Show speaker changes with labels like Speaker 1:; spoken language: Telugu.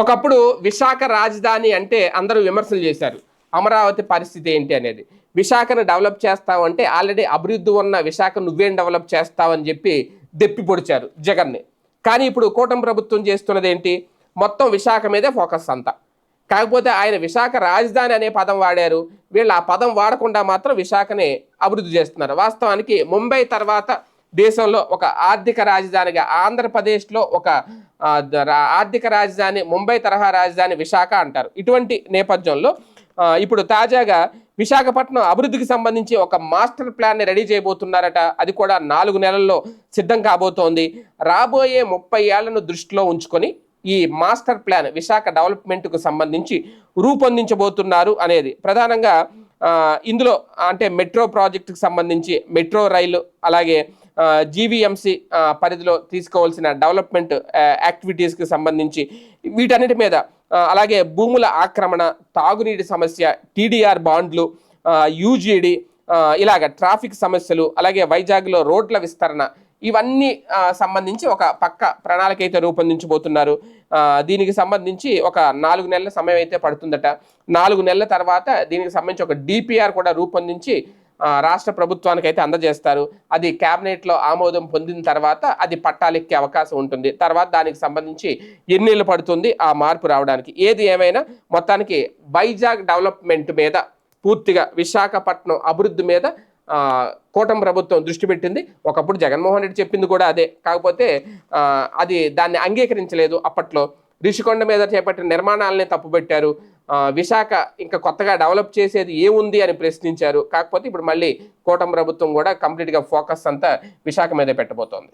Speaker 1: ఒకప్పుడు విశాఖ రాజధాని అంటే అందరూ విమర్శలు చేశారు. అమరావతి పరిస్థితి ఏంటి అనేది. విశాఖను డెవలప్ చేస్తావంటే ఆల్రెడీ అభివృద్ధి ఉన్న విశాఖ నువ్వేం డెవలప్ చేస్తావని చెప్పి దెప్పి పొడిచారు జగన్ని. కానీ ఇప్పుడు కూటమి ప్రభుత్వం చేస్తున్నది ఏంటి? మొత్తం విశాఖ మీదే ఫోకస్ అంతా. కాకపోతే ఆయన విశాఖ రాజధాని అనే పదం వాడారు. వీళ్ళు ఆ పదం వాడకుండా మాత్రం విశాఖని అభివృద్ధి చేస్తున్నారు. వాస్తవానికి ముంబై తర్వాత దేశంలో ఒక ఆర్థిక రాజధానిగా ఆంధ్రప్రదేశ్లో ఒక ద- రా- ఆర్థిక రాజధాని ముంబై తరహా రాజధాని విశాఖ అంటారు. ఇటువంటి నేపథ్యంలో ఇప్పుడు తాజాగా విశాఖపట్నం అభివృద్ధికి సంబంధించి ఒక మాస్టర్ ప్లాన్ని రెడీ చేయబోతున్నారట. అది కూడా నాలుగు నెలల్లో సిద్ధం కాబోతోంది. రాబోయే ముప్పై ఏళ్ళను దృష్టిలో ఉంచుకొని ఈ మాస్టర్ ప్లాన్ విశాఖ డెవలప్మెంట్కు సంబంధించి రూపొందించబోతున్నారు అనేది. ప్రధానంగా ఇందులో అంటే మెట్రో ప్రాజెక్టుకు సంబంధించి మెట్రో రైలు అలాగే జీవీఎంసీ పరిధిలో తీసుకోవాల్సిన డెవలప్మెంట్ యాక్టివిటీస్కి సంబంధించి వీటన్నిటి మీద అలాగే భూముల ఆక్రమణ తాగునీటి సమస్య టీడీఆర్ బాండ్లు యూజీడీ ఇలాగ ట్రాఫిక్ సమస్యలు అలాగే వైజాగ్లో రోడ్ల విస్తరణ ఇవన్నీ సంబంధించి ఒక పక్క ప్రణాళిక అయితే రూపొందించబోతున్నారు దీనికి సంబంధించి ఒక నాలుగు నెలల సమయం అయితే పడుతుందట. నాలుగు నెలల తర్వాత దీనికి సంబంధించి ఒక డిపిఆర్ కూడా రూపొందించి రాష్ట్ర ప్రభుత్వానికి అయితే అందజేస్తారు. అది క్యాబినెట్లో ఆమోదం పొందిన తర్వాత అది పట్టాలెక్కే అవకాశం ఉంటుంది. తర్వాత దానికి సంబంధించి ఎన్నేళ్ళు పడుతుంది ఆ మార్పు రావడానికి. ఏది ఏమైనా మొత్తానికి వైజాగ్ డెవలప్మెంట్ మీద పూర్తిగా విశాఖపట్నం అభివృద్ధి మీద కూటమి ప్రభుత్వం దృష్టి పెట్టింది. ఒకప్పుడు జగన్మోహన్ రెడ్డి చెప్పింది కూడా అదే. కాకపోతే అది దాన్ని అంగీకరించలేదు అప్పట్లో. రిషికొండ మీద చేపట్టిన నిర్మాణాలని తప్పుపెట్టారు. విశాఖ ఇంకా కొత్తగా డెవలప్ చేసేది ఏముంది అని ప్రశ్నించారు. కాకపోతే ఇప్పుడు మళ్ళీ కూటమి ప్రభుత్వం కూడా కంప్లీట్గా ఫోకస్ అంతా విశాఖ మీదే పెట్టబోతోంది.